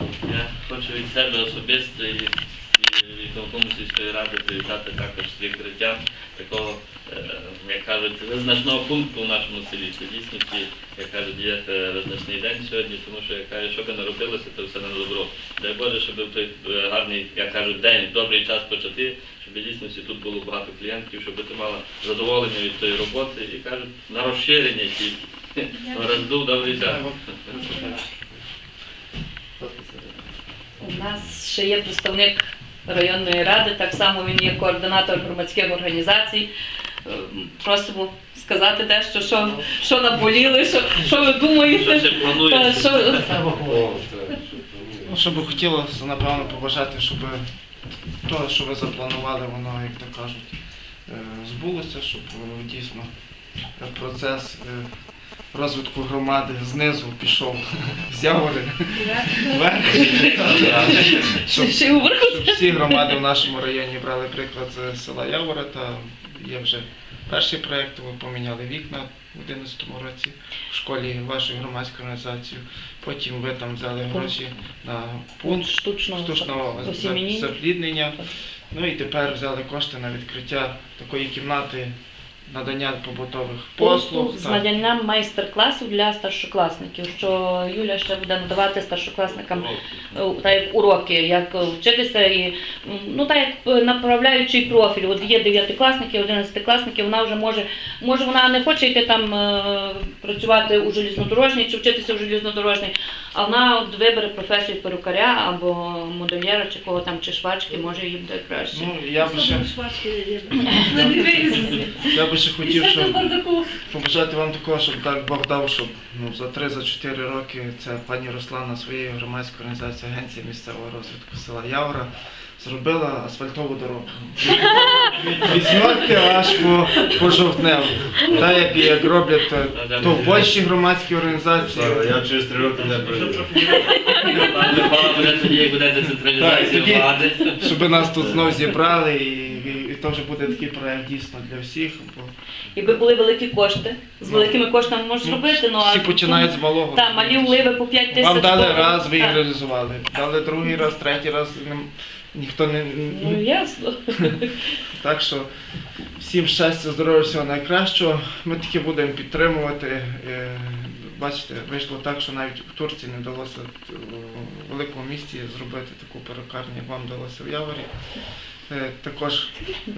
Я хочу від себе особисто і, і виконкому сільської ради привітати також з відкриттям такого, е, як кажуть, визначного пункту в нашому селі. Це дійсно, як кажуть, є е, визначний день сьогодні, тому що як кажуть, що би не робилося, то все на добро. Дай Боже, щоб той е, гарний, як кажуть, день, добрий час почати, щоб дійсно тут було багато клієнтів, щоб ти мала задоволення від тої роботи і кажуть, на розширення ті. Роздув добрий час. У нас ще є представник районної ради, так само він є координатор громадських організацій. Е, Просимо сказати дещо, що, що наболіли, що, що ви думаєте. ще плануєте? що, Ну, що би хотілося, напевно, побажати, щоб те, що ви запланували, воно, як то кажуть, е, збулося, щоб е, дійсно е, процес е, розвитку громади знизу пішов з явори вверх. Щоб, всі громади в нашому районі брали приклад з села Явора, та є вже перший проєкт, ви поміняли вікна в 2011 році в школі вашої громадської організації. Потім ви там взяли гроші на пункт штучного, штучного запліднення. Ну і тепер взяли кошти на відкриття такої кімнати надання побутових послуг. послуг з наданням майстер-класів для старшокласників, що Юля ще буде надавати старшокласникам так як уроки, як вчитися і ну так як направляючий профіль. От є дев'ятикласники, одинадцятикласники, вона вже може, може вона не хоче йти там е, працювати у желізнодорожній чи вчитися у желізнодорожній, а вона от вибере професію перукаря або модельєра, чи кого там, чи швачки, може їй буде краще. Ну, я би ще, я би ще хотів, щоб побажати вам такого, щоб так Бог дав, щоб ну, за 3-4 роки це пані Руслана своєї громадської організації Агенції місцевого розвитку села Явра зробила асфальтову дорогу. Вісьмерки аж по, по жовтневу. Так як, як роблять то, то в Польщі громадські організації. Я через три роки не прийду. Пане буде тоді, як буде децентралізація влади. Щоб нас тут знов зібрали, і, і, і то вже буде такий проект дійсно для всіх. Бо Якби були великі кошти, з великими коштами можеш Ну, робити, ну всі починають з малого. Та, малі вливи по 5 тисяч. Вам дали раз, ви їх реалізували. Дали другий раз, третій раз. Ніхто не. Ну ясно. Так що всім щастя, здоров'я, всього найкращого. Ми таки будемо підтримувати. Е, Бачите, вийшло так, що навіть в Турції не вдалося у великому місті зробити таку перукарню, як вам вдалося в Яворі. Е, Також, е,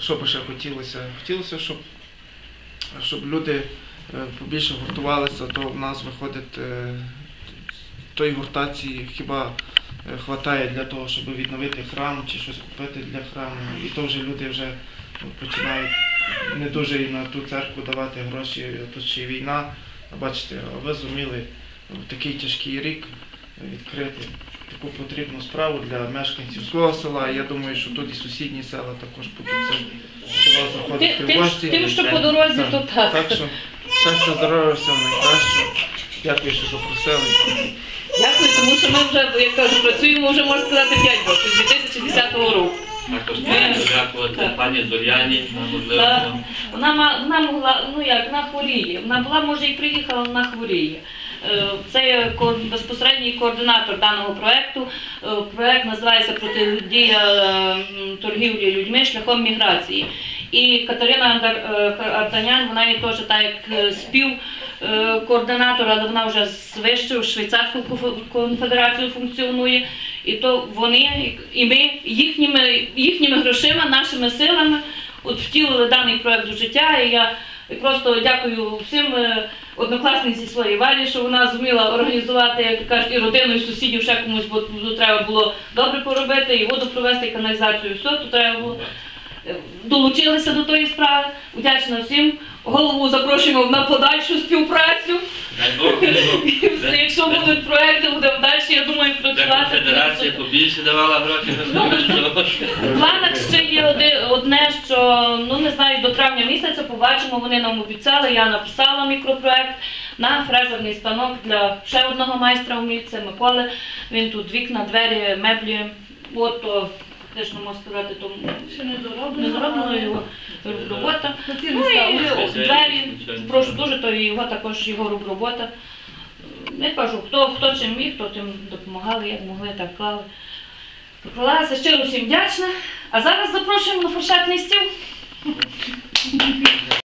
що би ще хотілося? Хотілося, щоб, щоб люди побільше гуртувалися, то в нас виходить тої гуртації хіба хватає для того, щоб відновити храм чи щось купити для храму. І то вже люди вже ну, починають не дуже і на ту церкву давати гроші, тут ще й війна. Бачите, а ви зуміли в такий тяжкий рік відкрити таку потрібну справу для мешканців свого села. Я думаю, що тут і сусідні села також будуть це вас заходити Ти- в гості. тим, що по дорозі, Так, то так. Так що щастя, здоров'я, всього найкращого. Дякую, що запросили. Дякую, тому що ми вже, як кажу, працюємо вже можна сказати 5 років, з 2010 року. Також треба дякувати пані Зоряні, можливо. Вона, ма- вона могла, ну як, вона хворіє. Вона була, може, і приїхала, але вона хворіє. Е, Це є безпосередній координатор даного проекту. Е, Проект називається Протидія е, торгівлі людьми шляхом міграції. І Катерина е, Артанян, вона є теж так як е, спів е, координатор, але вона вже з вищою швейцарською конфе- конфедерацією функціонує. І то вони і ми їхніми, їхніми грошима, нашими силами от втілили даний проект у життя. І я просто дякую всім однокласниці своїй валі, що вона зуміла організувати, як кажуть, і родину, і сусідів, ще комусь, бо тут треба було добре поробити, і воду провести, і каналізацію, і все, тут треба було. Долучилися до тої справи. Вдячна всім. Голову запрошуємо на подальшу співпрацю. Якщо будуть проекти, будемо далі, я думаю, працювати. конфедерація побільше давала гроші. В планах ще є одне, що ну не знаю, до травня місяця побачимо. Вони нам обіцяли. Я написала мікропроект на фрезерний станок для ще одного майстра умільця Миколи. Він тут вікна, двері, меблі. От теж не можу сказати, тому Ще не не зроблено його робота. Ну і двері, прошу дуже, то і його також його робота. Не кажу, хто, хто чим міг, хто тим допомагали, як могли, так клали. Поклалася щиро всім вдячна. А зараз запрошуємо на фуршетний стіл.